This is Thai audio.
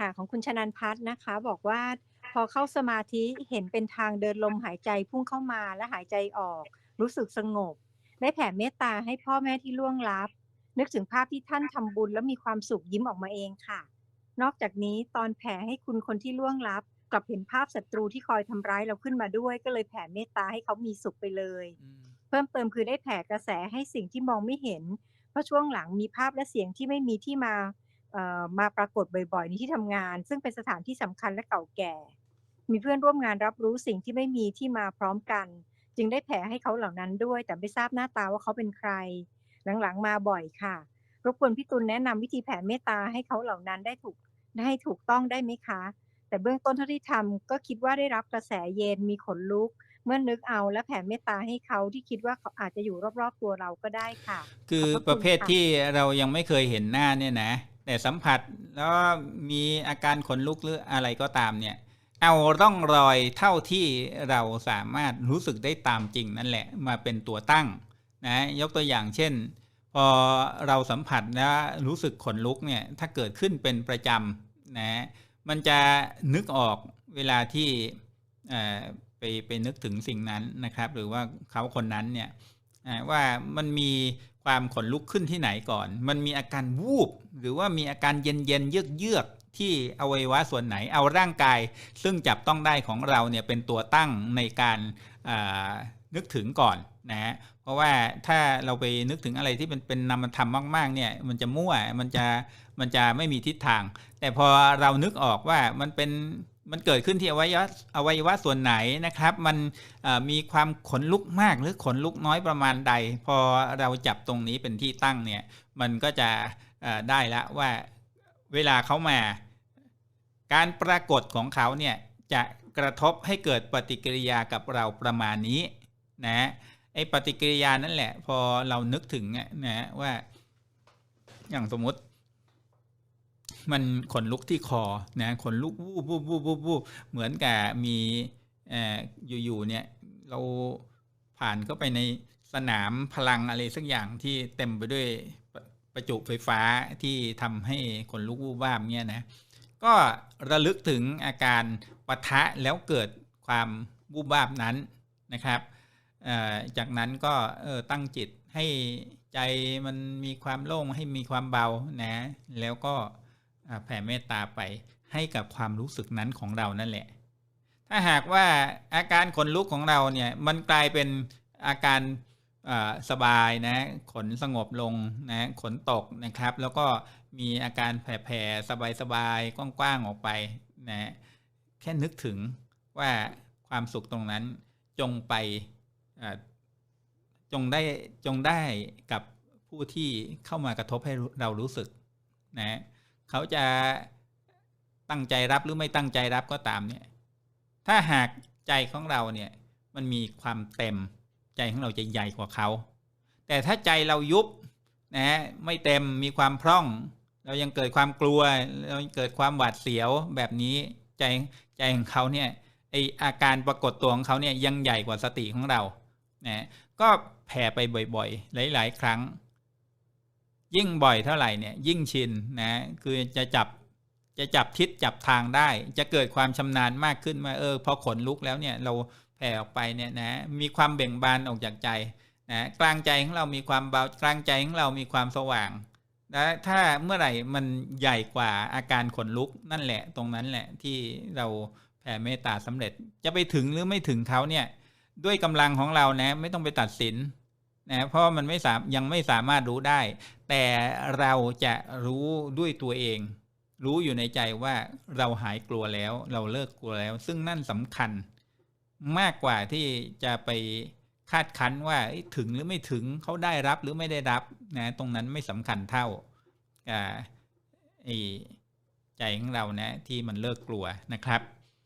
ค่ะของคุณชนันท์พัฒน์นะคะ บอกว่าพอเข้าสมาธิเห็นเป็นทางเดินลมหายใจพุ่งเข้ามาและหายใจออก รู้สึกสงบ ได้แผ่เมตตาให้พ่อแม่ที่ล่วงลับ นึกถึงภาพที่ท่านทำบุญแล้วมีความสุขยิ้มออกมาเองค่ะ นอกจากนี้ตอนแผ่ให้คุณคนที่ล่วงลับ กลับเห็นภาพศัตรูที่คอยทำร้ายเราขึ้นมาด้วย ก็เลยแผ่เมตตาให้เขามีสุขไปเลยอืมเพิ่มเติมคือได้แผ่กระแสให้สิ่งที่มองไม่เห็น เพราะช่วงหลังมีภาพและเสียงที่ไม่มีที่มาเอ่อ มาปรากฏบ่อยๆในที่ทำงาน ซึ่งเป็นสถานที่สำคัญและเก่าแก่ มีเพื่อนร่วมงานรับรู้สิ่งที่ไม่มีที่มาพร้อมกัน จึงได้แผ่ให้เขาเหล่านั้นด้วย แต่ไม่ทราบหน้าตาว่าเขาเป็นใคร หลังๆ มาบ่อยค่ะรบกวนพี่ตุลแนะนำวิธีแผ่เมตตาให้เขาเหล่านั้นได้ถูกได้ให้ถูกต้องได้ไหมคะ แต่เบื้องต้นเท่าที่ทำก็คิดว่าได้รับกระแสเย็นมีขนลุก เมื่อนึกเอาและแผ่เมตตาให้เขาที่คิดว่าเขาอาจจะอยู่รอบๆตัวเราก็ได้ค่ะ คือขอบพระคุณประเภทค่ะที่เรายังไม่เคยเห็นหน้าเนี่ยนะ แต่สัมผัสแล้วมีอาการขนลุกหรืออะไรก็ตามเนี่ย เอาร่องรอยเท่าที่เราสามารถรู้สึกได้ตามจริงนั่นแหละมาเป็นตัวตั้งนะยกตัวอย่างเช่น พอเราสัมผัสแล้วรู้สึกขนลุกเนี่ยถ้าเกิดขึ้นเป็นประจำนะมันจะนึกออกเวลาที่ไปไปนึกถึงสิ่งนั้นนะครับ หรือว่าเขาคนนั้นเนี่ย ว่ามันมีความขนลุกขึ้นที่ไหนก่อน มันมีอาการวูบ หรือว่ามีอาการเย็นเย็นเยือกเยือกที่อวัยวะส่วนไหนเอาร่างกาย ซึ่งจับต้องได้ของเราเนี่ยเป็นตัวตั้งในการนึกถึงก่อนนะฮะเพราะว่าถ้าเราไปนึกถึงอะไรที่เป็นเป็นนามธรรมมาก ๆ เนี่ยมันจะมั่วมันจะมันจะไม่มีทิศทาง แต่พอเรานึกออกว่ามันเป็น มันเกิดขึ้นที่อวัยวะอวัยวะส่วนไหนนะครับ มันมีความขนลุกมากหรือขนลุกน้อยประมาณใด พอเราจับตรงนี้เป็นที่ตั้งเนี่ยมันก็จะได้แล้วว่าเวลาเขามา การปรากฏของเขาเนี่ยจะกระทบให้เกิดปฏิกิริยากับเราประมาณนี้นะไอ้ปฏิกิริยานั่นแหละ พอเรานึกถึงเนี่ยนะว่าอย่างสมมติ มันขนลุกที่คอนะขนลุกวูบวูบวูบวูบวูบเหมือนกับมีเอ่ออยู่ๆเนี่ยเราผ่านเข้าไปในสนามพลังอะไรสักอย่างที่เต็มไปด้วยประประจุไฟฟ้าที่ทำให้ขนลุกวูบวาบเนี่ยนะก็ระลึกถึงอาการปะทะแล้วเกิดความวูบวาบนั้นนะครับจากนั้นก็ตั้งจิตให้ใจมันมีความโล่งให้มีความเบานะแล้วก็ แผ่เมตตาไปให้กับความรู้สึกนั้นของเรานั่นแหละ ถ้าหากว่าอาการขนลุกของเราเนี่ยมันกลายเป็นอาการสบายนะขนสงบลงนะขนตกนะครับ แล้วก็มีอาการแผ่ๆสบายๆกว้างๆออกไปนะแค่นึกถึงว่าความสุขตรงนั้นจงไปจงได้จงได้กับผู้ที่เข้ามากระทบให้เรารู้สึกนะ เขาจะตั้งใจรับหรือไม่ตั้งใจรับก็ตามเนี่ย ถ้าหากใจของเราเนี่ยมันมีความเต็มใจของเราจะใหญ่กว่าเขา แต่ถ้าใจเรายุบนะฮะไม่เต็มมีความพร่อง เรายังเกิดความกลัว เรายังเกิดความหวาดเสียวแบบนี้ใจใจของเขาเนี่ยไออาการปรากฏตัวของเขาเนี่ยยังใหญ่กว่าสติของเรานะก็แผ่ไปบ่อยๆ หลาย ๆ ครั้ง ยิ่งบ่อยเท่าไหร่เนี่ยยิ่งชินนะคือจะจับจะจับทิศจับทางได้ จะเกิดความชำนาญมากขึ้นว่าเออพอขนลุกแล้วเนี่ยเราแผ่ออกไปเนี่ยนะมีความเบ่งบานออกจากใจนะกลางใจของเรามีความเบากลางใจของเรามีความสว่างและถ้าเมื่อไหร่มันใหญ่กว่าอาการขนลุกนั่นแหละ ตรงนั้นแหละที่เราแผ่เมตตาสำเร็จจะไปถึงหรือไม่ถึงเขาเนี่ยด้วยกำลังของเรานะไม่ต้องไปตัดสิน นะเพราะมันไม่สามยังไม่สามารถรู้ได้ แต่เราจะรู้ด้วยตัวเอง รู้อยู่ในใจว่าเราหายกลัวแล้ว เราเลิกกลัวแล้ว ซึ่งนั่นสำคัญมากกว่าที่จะไปคาดคั้นว่าถึงหรือไม่ถึงเขาได้รับหรือไม่ได้รับนะตรงนั้นไม่สำคัญเท่าใจของเรานะที่มันเลิกกลัวนะครับ